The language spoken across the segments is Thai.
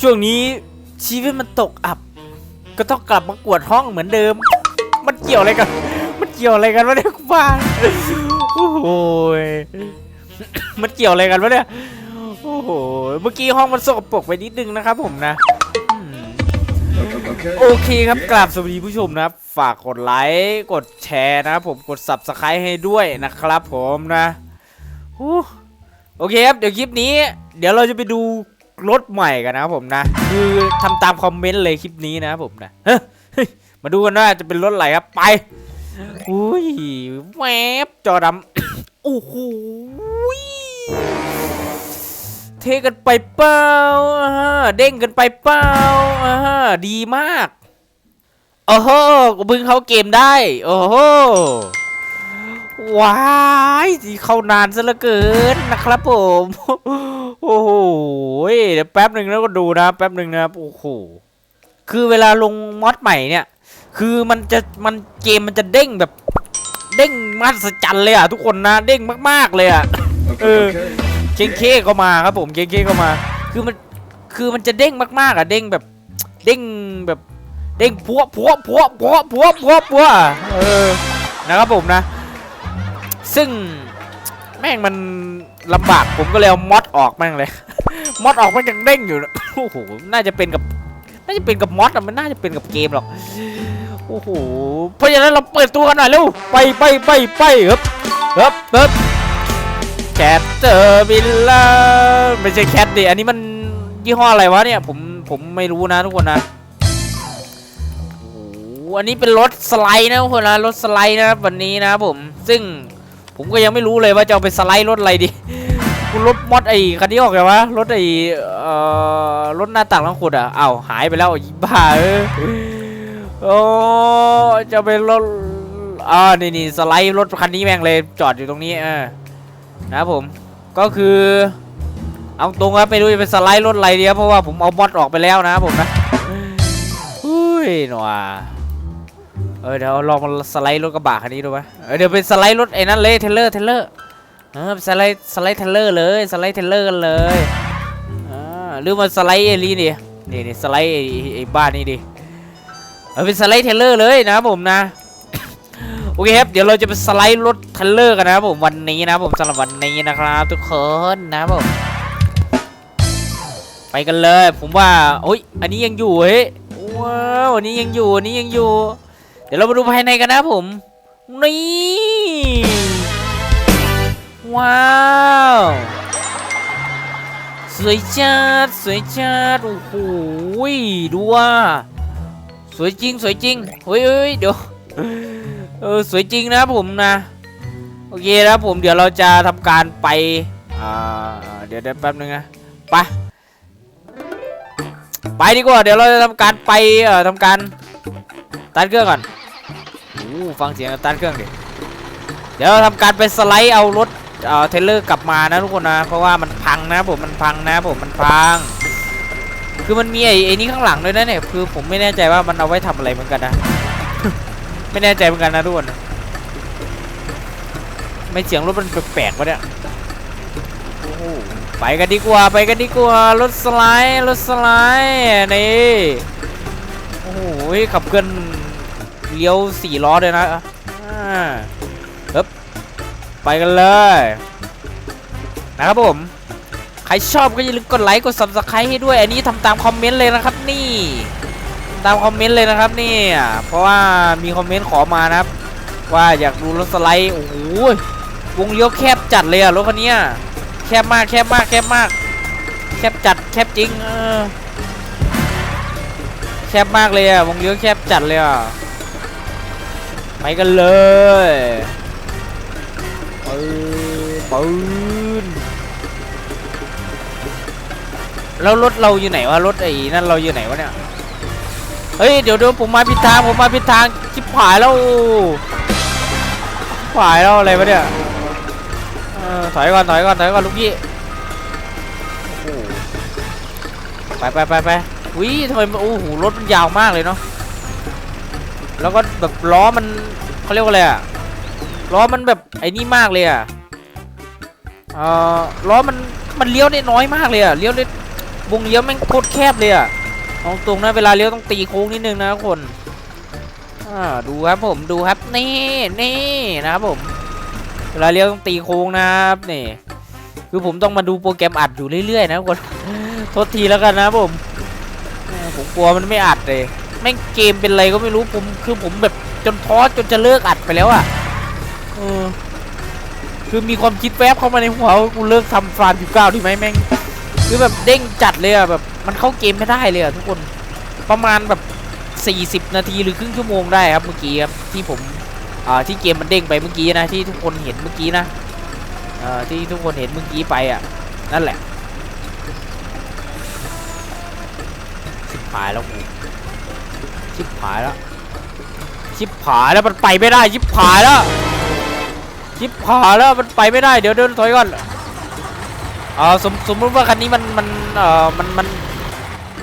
ช่วงนี้ชีวิตมันตกอับ ก็ต้องกลับมากวดห้องเหมือนเดิม มันเกี่ยวอะไรกัน มันเกี่ยวอะไรกันวะเนี่ยคุณป้าโอ้โหยมันเกี่ยวอะไรกันวะเนี่ย โอ้โห เมื่อกี้ห้องมันสกปรกไปนิดนึงนะครับผมนะอืม Okay. โอเคครับกราบสวัสดีผู้ชมนะครับ ฝากกดไลค์กดแชร์นะครับผมกด subscribe ให้ด้วยนะครับผมนะอู้โอเคครับ เดี๋ยวคลิปนี้ เดี๋ยวเราจะไปดู รถใหม่กันนะผมนะ คือทำตามคอมเมนต์เลยคลิปนี้นะผมนะมาดูกันว่าจะเป็นรถอะไรครับไปอุ้ยแวบจอดำโอ้โหเทกันไปเปล่าเด้งกันไปเปล่าดีมาก โอ้โหกูพิ่งเข้าเกมได้ โอ้โห ว้ายที่เข้านานซะเหลือเกินนะครับผม โอ้โหเดี๋ยวแป๊บหนึ่งแล้วก็ดูนะ แป๊บหนึ่งนะครับโอ้โหคือเวลาลงมอดใหม่เนี่ย คือมันจะมันเกมมันจะเด้งแบบ เด้งมหัศจรรย์เลยอะทุกคนนะเด้งมากๆเลยอะ Okay. Uh. okay. เคงเคก็มาครับผมเคงเคก็มา คือมันคือมันจะเด้งมากๆอะเด้งแบบ เด้งแบบเด้งพัวพัวพัวพัวพัวพัวพัวเออนะครับผมนะ ซึ่งแม่งมันลำบากผมก็เลยเอามอดออกแม่งเลย มอดออกมันยังเด้งอยู่นะโอ้โหน่าจะเป็นกับน่าจะเป็นกับมอดอะมันน่าจะเป็นกับเกมหรอกโอ้โหเพราะฉะนั้นเราเปิดตัวกันหน่อยเร็วไปไปไปไปครับครับครับแคทเตอร์บิลล่าไม่ใช่แคทดิอันนี้มันยี่ห้ออะไรวะเนี่ยผมผมไม่รู้นะทุกคนนะโอ้โหอันนี้เป็นรถสไลด์นะทุกคนนะรถสไลด์นะวันนี้นะผมซึ่ง ผมก็ยังไม่รู้เลยว่าจะเอาไปสไลด์รถอะไรดีคุณรถมอดไอ้คันนี้ออกไงวะรถไอ้เอ่อรถหน้าต่างลังขุดอะอ้าวหายไปแล้วอีบ้าเออโอ้จะเป็นรถอ่านี่นี่สไลด์รถคันนี้แม่งเลยจอดอยู่ตรงนี้เออนะผมก็คือเอาตรงครับไม่รู้จะเป็นสไลด์รถอะไรดีครับเพราะว่าผมเอามอดออกไปแล้วนะครับผมนะอุ้ยหนว เออเดี๋ยวลองมาสไลด์รถกระบะคันนี้ดูไหมเออเดี๋ยวเป็นสไลด์รถไอ้นั่นเลยเทเลอร์เทเลอร์เออเป็นสไลด์สไลด์เทเลอร์เลยสไลด์เทเลอร์กันเลยอ่าหรือมาสไลด์ไอ้นี่ดินี่นี่สไลด์ไอ้ไอ้บ้านนี่ดิเออเป็นสไลด์เทเลอร์เลยนะผมนะโอเคครับเดี๋ยวเราจะไปสไลด์รถเทเลอร์กันนะผมวันนี้นะผมสำหรับวันนี้นะครับทุกคนนะผมไปกันเลย ผมว่าโอ้ยอันนี้ยังอยู่เฮ้ยว้าวอันนี้ยังอยู่อันนี้ยังอยู่ ดี๋ยวเรามาดูภายในกันนะผม นี่ ว้าว สวยจัดสวยจัดโอ้โหยดูว่า สวยจริงสวยจริงเฮ้ยเฮ้ยเดี๋ยวเออสวยจริงนะผมนะ โอเคนะผมเดี๋ยวเราจะทำการไปอ่าเดี๋ยวเดี๋ยวแป๊บนึงนะไปไปดีกว่า เดี๋ยวเราจะทำการไปเอ่อทำการตัดเครื่องก่อน ฟังเสียงตัดเครื่องดิเดี๋ยวเราทำการไปสไลด์เอารถเอ่อเทเลอร์กลับมานะทุกคนนะ เพราะว่ามันพังนะผมมันพังนะผมมันพัง คือมันมีไอ้ไอ้นี่ข้างหลังด้วยนะเนี่ยคือผมไม่แน่ใจว่ามันเอาไว้ทำอะไรเหมือนกันนะ ไม่แน่ใจเหมือนกันนะทุกคนไม่เสียงรถมันแปลกๆวะเนี่ยไปกันดีกว่าไปกันดีกว่ารถสไลด์รถสไลด์นี่โอ้โหขับเคลื่อน เลี้ยวสี่ล้อเลยนะอ่าปึ๊บไปกันเลย นะครับผม ใครชอบก็อย่าลืมกดไลค์กด subscribe ให้ด้วย อันนี้ทำตามคอมเมนต์เลยนะครับนี่ตามคอมเมนต์เลยนะครับนี่เพราะว่ามีคอมเมนต์ขอมานะครับ ว่าอยากดูรถสไลด์โอ้โหวงเลี้ยวแคบจัดเลยอะรถคันนี้แคบมากแคบมากแคบมาก แคบจัดแคบจริงเออแคบมากเลยอะวงเลี้ยวแคบจัดเลยอะ ไปกันเลยปืนปืนแล้วรถเราอยู่ไหนวะรถไอ้นั่นเราอยู่ไหนวะเนี่ยเฮ้ยเดี๋ยวเดี๋ยวผมมาผิดทางผมมาผิดทางชิบหายแล้วชิบหายแล้วอะไรวะเนี่ยถอยก่อนถอยก่อนถอยก่อนลูกพี่ไปไปไปไปอุ้ยทำไมโอ้โหรถมันยาวมากเลยเนาะ แล้วก็แบบล้อมันเขาเรียกว่าอะไรอะล้อมันแบบไอ้นี่มากเลยอะเออล้อมันมันเลี้ยวได้น้อยมากเลยอะเลี้ยวได้วงเลี้ยวแม่งโคตรแคบเลยอะเอาตรงนะเวลาเลี้ยวต้องตีโค้งนิดนึงนะทุกคนอ่าดูครับผมดูครับนี่นี่นะครับผม เวลาเลี้ยวต้องตีโค้งนะครับนี่คือผมต้องมาดูโปรแกรมอัดอยู่เรื่อยๆนะทุกคนโทษทีแล้วกันนะผมผมกลัวมันไม่อัดเลย แม่งเกมเป็นไรก็ไม่รู้ผมคือผมแบบจนท้อจนจะเลิกอัดไปแล้วอะเออคือมีความคิดแวบเข้ามาในหัวว่ากูเลิกทำฟาร์มอยู่เก้าดีไหมแม่งคือแบบเด้งจัดเลยอะแบบมันเข้าเกมไม่ได้เลยอะทุกคนประมาณแบบ 40 นาทีหรือครึ่งชั่วโมงได้ครับเมื่อกี้ครับที่ผมอ่าที่เกมมันเด้งไปเมื่อกี้นะที่ทุกคนเห็นเมื่อกี้นะอ่าที่ทุกคนเห็นเมื่อกี้ไปอะนั่นแหละชิบหายแล้วกู ชิบหายแล้ว ชิบหายแล้วมันไปไม่ได้ ชิบหายแล้ว ชิบหายแล้วมันไปไม่ได้ เดี๋ยวเดินถอยก่อน เอ่าสมสมมติว่าคันนี้มันมันเออมันมัน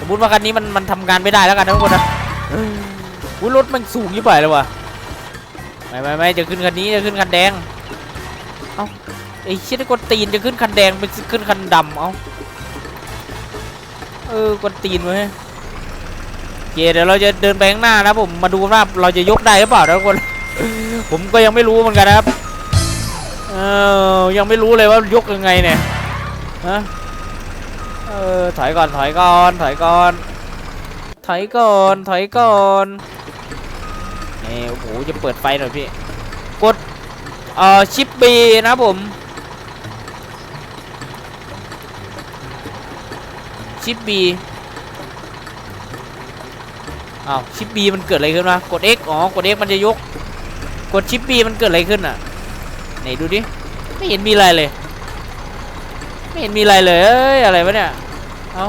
สมมติว่าคันนี้มันมันทำงานไม่ได้แล้วกันนะทุกคนนะอุ้ยรถมันสูงยิ่งไปเลยวะไม่ไม่ไม่จะขึ้นคันนี้จะขึ้นคันแดง เอ้าไอ้เชี่ยนี่กดตีนจะขึ้นคันแดงไปขึ้นคันดำเอ้าเออกดตีนไว้ เคเดี๋ยวเราจะเดินไปข้างหน้านะผมมาดูว่าเราจะยกได้หรือเปล่าทุกคน ผมก็ยังไม่รู้เหมือนกันนะครับเออยังไม่รู้เลยว่ายกยังไงเนี่ยฮะเออถอยก่อนถอยก่อนถอยก่อนถอยก่อนถอยก่อนนี่โอ้โหจะเปิดไฟหน่อยพี่กดเอ่อชิปบีนะผมชิปบี อ้าวชิปบีมันเกิดอะไรขึ้นวะกด X อ๋อกด X มันจะยก กดชิปบีมันเกิดอะไรขึ้นอะไหนดูดิไม่เห็นมีอะไรเลย ไม่เห็นมีอะไรเลยเอ้ยอะไรวะเนี่ยเอา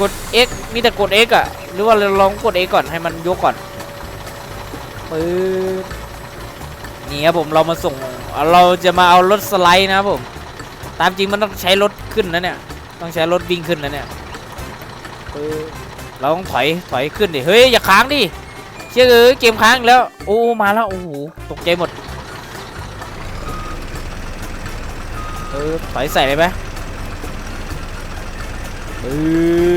กด X มีแต่กด X อะหรือว่าเราลองกด X ก่อนให้มันยกก่อนปึ๊บนี่ครับผมเรามาส่งเราจะมาเอารถสไลด์นะครับผม ตามจริงมันต้องใช้รถขึ้นนะเนี่ยต้องใช้รถวิ่งขึ้นนะเนี่ยปึ๊บ เราต้องถอยถอยขึ้นดิเฮ้ยอย่าค้างดิเชื่อเอ้ยเกมค้างอีกแล้วโอ้มาแล้วโอ้โหตกใจหมดเออถอยใส่เลยไหมปื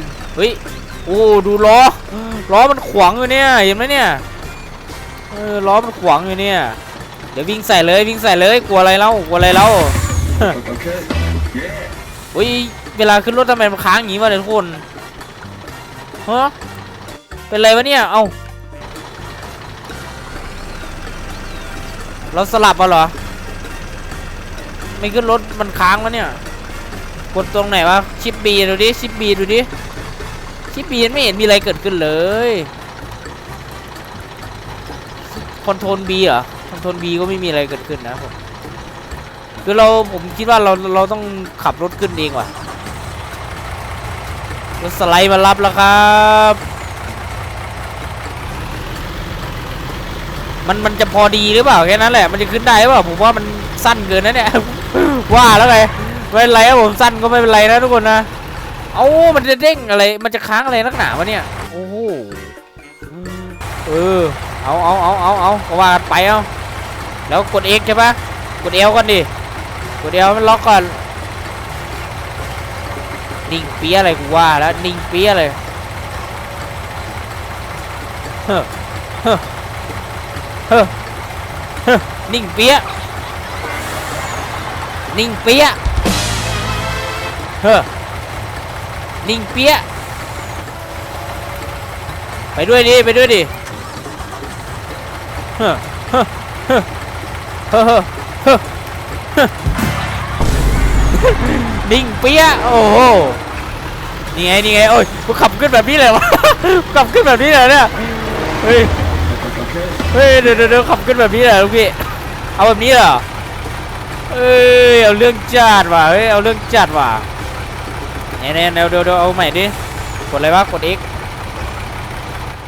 นเฮ้ยโอ้ดูล้อล้อมันขวางอยู่เนี่ยเห็นไหมเนี่ยเออล้อมันขวางอยู่เนี่ยเดี๋ยววิ่งใส่เลยวิ่งใส่เลยกลัวอะไรเล่ากลัวอะไรเล่า Okay. Yeah. อุ้ยเวลาขึ้นรถทำไมมันค้างอย่างงี้วะเนี่ยทุกคน ฮะเป็นไรวะเนี่ย เอาเราสลับมาเหรอ ไม่ขึ้นรถมันค้างแล้วเนี่ย กดตรงไหนวะ ชิปบีดูดิ ชิปบีดูดิ ชิปบีไม่เห็นมีอะไรเกิดขึ้นเลย คอนโทรลบีเหรอ คอนโทรลบีก็ไม่มีอะไรเกิดขึ้นนะผม คือเราผมคิดว่าเราเราต้องขับรถขึ้นเองว่ะ รถสไลด์มารับแล้วครับ มันมันจะพอดีหรือเปล่าแค่นั้นแหละ มันจะขึ้นได้หรือเปล่าผมว่ามันสั้นเกินนะเนี่ย ว่าแล้วไงไม่เป็นไรครับผมสั้นก็ไม่เป็นไรนะทุกคนนะ เอามันจะเด้งอะไร มันจะค้างอะไรนักหนาวะเนี่ย โอ้โหเออ เอาเอาเอาเอาเอาก็ว่ากันไปเอา แล้วกด X ใช่ปะกด L ก่อนดิ กดเดียวมันล็อกก่อน นิ่งเปี้ยอะไรกูว่าแล้วนิ่งเปี้ยเลยเฮ้อเฮ้อเฮ้อเฮ้อนิ่งเปี้ยนิ่งเปี้ยเฮ้อนิ่งเปี้ยไปด้วยดิ ไปด้วยดิเฮ้อเฮ้อเฮ้อเฮ้อเฮ้อ นิ่งเปี้ยะโอ้โหนี่ไงนี่ไงโอ้ยกูขับขึ้นแบบนี้เลยวะขับขึ้นแบบนี้เลยเนี่ยเฮ้ยเฮ้ยเดี๋ยวเดี๋ยวขับขึ้นแบบนี้เลยลูกพี่เอาแบบนี้เหรอเอ้ยเอาเรื่องจัดว่ะเฮ้ยเอาเรื่องจัดว่ะเนี่ยเนี่ยเดี๋ยวเดี๋ยวเดี๋ยวเอาใหม่ดิกดอะไรวะกด X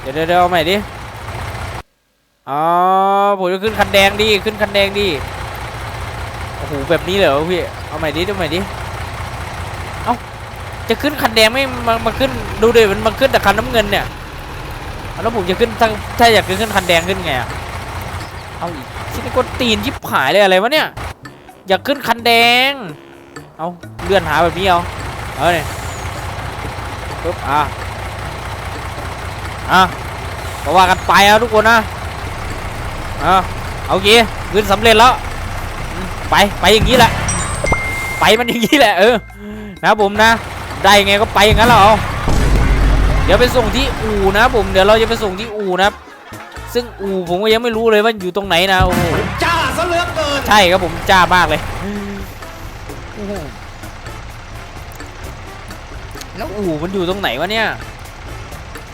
เดี๋ยวเดี๋ยวเดี๋ยวเอาใหม่ดิอ๋อผมจะขึ้นคันแดงดิขึ้นคันแดงดิโอ้โหแบบนี้เหรอพี่เอาใหม่ดิเอาใหม่ดิ จะขึ้นคันแดงไม่มามาขึ้นดูดิมันมาขึ้นแต่คันน้ำเงินเนี่ยแล้วผมจะขึ้นถ้าถ้าอยากขึ้นคันแดงขึ้นไงอะเอาอีกชิ้นนี้ตีนยิบหายเลยอะไรวะเนี่ยอยากขึ้นคันแดงเอาเลื่อนหาแบบนี้เอาเอาเนี่ยปุ๊บอะอะก็ว่ากันไปเอาทุกคนนะอะเอาเกีขึ้นสำเร็จแล้วไปไปอย่างนี้แหละไปมันอย่างนี้แหละเออนะผมนะ ได้ยังไงก็ไปอย่างนั้นแหละเอาเดี๋ยวไปส่งที่อู่นะครับผมเดี๋ยวเราจะไปส่งที่อู่นะครับซึ่งอู่ผมก็ยังไม่รู้เลยว่าอยู่ตรงไหนนะโอ้โหจ้าซะเหลือเกินใช่ครับผมจ้ามากเลยโอ้โหแล้วอู่มันอยู่ตรงไหนวะเนี่ย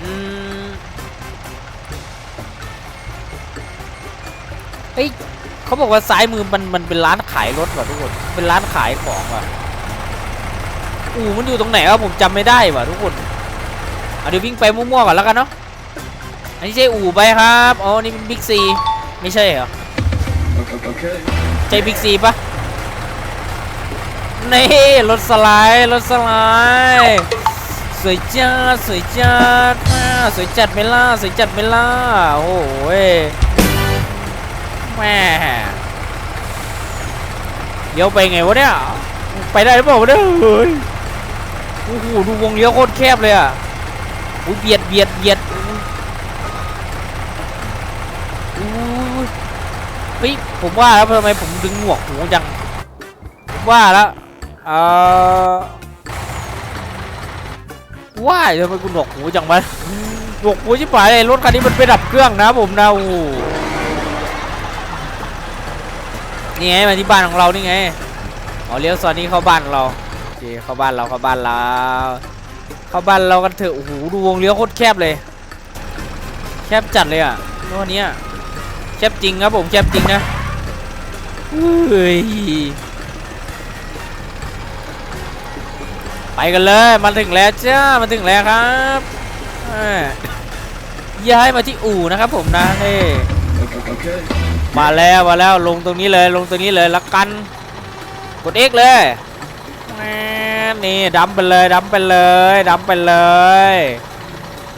อืมเฮ้ยเขาบอกว่าซ้ายมือมันมันเป็นร้านขายรถว่ะทุกคนเป็นร้านขายของว่ะ อู่มันอยู่ตรงไหนวะผมจำไม่ได้ว่ะทุกคนเอาเดี๋ยววิ่งไปมั่วๆก่อนแล้วกันเนาะอันนี้ใช่อู่ไปครับอ๋อนี่เป็นบิ๊กซีไม่ใช่เหรอ Okay. ใช่บิ๊กซีปะนี่รถสไลด์รถสไลด์สวยจัดสวยจัดอ่าสวยจัดไม่ล่ะสวยจัดไม่ล่ะโอ้ยแม่เลี้ยวไปไงวะเนี่ยไปได้หรือเปล่าเนี่ยเฮ้ย โอ้โหดูวงเลี้ยวโคตรแคบเลยอะอุ้ยเบียดเบียดเบียดอุ้ยเฮ้ยผมว่าแล้วทำไมผมดึงหนวกหูจังผมว่าแล้วเออว่าทำไมกูหนวกหูจังวะหนวกหูชิบหายเลยรถคันนี้มันไปดับเครื่องนะผมนะโอ้นี่ไงมาที่บ้านของเรานี่ไงอ๋อเลี้ยวซอยนี้เข้าบ้านของเรา เคเข้าบ้านเราเข้าบ้านเราเข้าบ้านเรากันเถอะโอ้โหดูวงเลี้ยวโคตรแคบเลย แคบจัดเลยอะรถเนี้ยแคบจริงครับผมแคบจริงนะเฮ้ยไปกันเลยมาถึงแล้วจ้ามาถึงแล้วครับย้ายมาที่อู่นะครับผมนะนี่มาแล้วมาแล้วลงตรงนี้เลยลงตรงนี้เลยละกันกด X เลยแหม่ นี่ดัมไปเลยดัมไปเลยดัมไปเลย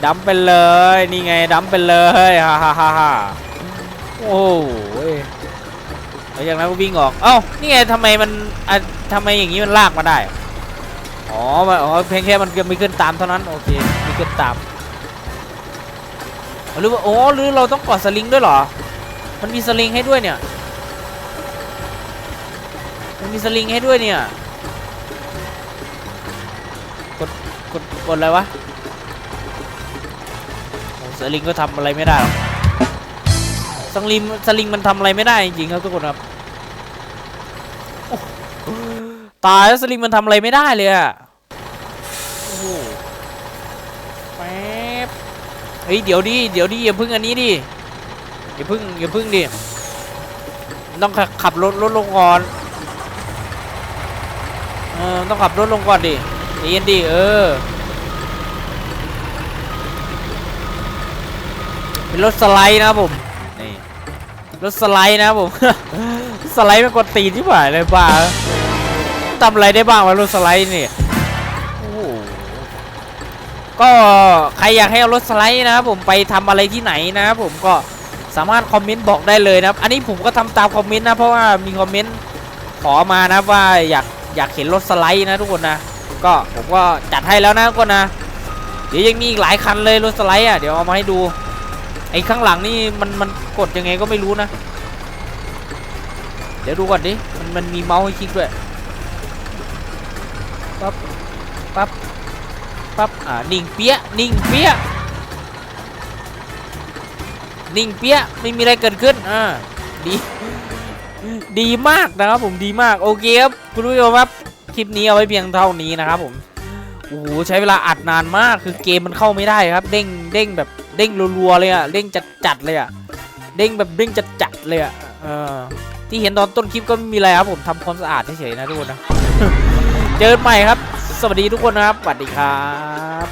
ดัมไปเลยนี่ไงดัมไปเลยฮ่าฮ่าฮ่าฮ่าโอ้โหแล้วจากนั้นก็วิ่งออกเอ้านี่ไงทำไมมันอะทำไมอย่างนี้มันลากมาได้อ๋อมันอ๋อเพียงแค่มันม่ขึ้นตามเท่านั้นโอเคม่ขึ้นตามหรือว่าโอ้หรือเราต้องกอดสลิงด้วยเหรอ มันมีสลิงให้ด้วยเนี่ยมันมีสลิงให้ด้วยเนี่ย กดอะไรวะโอ้สลิงก็ทำอะไรไม่ได้หรอกสลิงสลิงมันทำอะไรไม่ได้จริงๆครับทุกคนครับตายแล้วสลิงมันทำอะไรไม่ได้เลยอะโอ้โหแป๊บเฮ้ยเดี๋ยวดิเดี๋ยวดิอย่าพึ่งอันนี้ดิอย่าพึ่งอย่าพึ่งดิต้องขับขับรถรถลงก่อนเออต้องขับรถลงก่อนดิเย็นดิเออ เป็นรถสไลด์นะผมนี่รถสไลด์นะผม สไลด์มันกดตีนที่ผ่านเลยบ้าทำอะไรได้บ้างวะรถสไลด์นี่โอ้โหก็ใครอยากให้เอารถสไลด์นะครับผมไปทำอะไรที่ไหนนะครับผมก็สามารถคอมเมนต์บอกได้เลยนะครับอันนี้ผมก็ทำตามคอมเมนต์นะเพราะว่ามีคอมเมนต์ขอมานะว่าอยากอยากเห็นรถสไลด์นะทุกคนนะก็ผมก็จัดให้แล้วนะทุกคนนะเดี๋ยวยังมีอีกหลายคันเลยรถสไลด์อะเดี๋ยวเอามาให้ดู ไอ้ข้างหลังนี่มันมันกดยังไงก็ไม่รู้นะ เดี๋ยวดูก่อนดิ มันมันมีเมาส์ให้คลิกด้วย ปั๊บ ปั๊บ ปั๊บ อ่า นิ่งเปี้ยะนิ่งเปี้ยะนิ่งเปี้ยะไม่มีอะไรเกิดขึ้น อ่า ดี ดีมากนะครับผม ดีมาก โอเคครับ คุณผู้ชมครับ คลิปนี้เอาไว้เพียงเท่านี้นะครับผม โอ้โห ใช้เวลาอัดนานมาก คือเกมมันเข้าไม่ได้ครับ เด้ง เด้งแบบ เด้งรัวๆเลยอะเด้งจัดๆเลยอะเด้งแบบเด้งจัดๆเลยอะเออที่เห็นตอนต้นคลิปก็ไม่มีอะไรครับผมทำความสะอาดเฉยๆนะทุกคนนะ เจอกันใหม่ครับ สวัสดีทุกคนนะครับสวัสดีครับ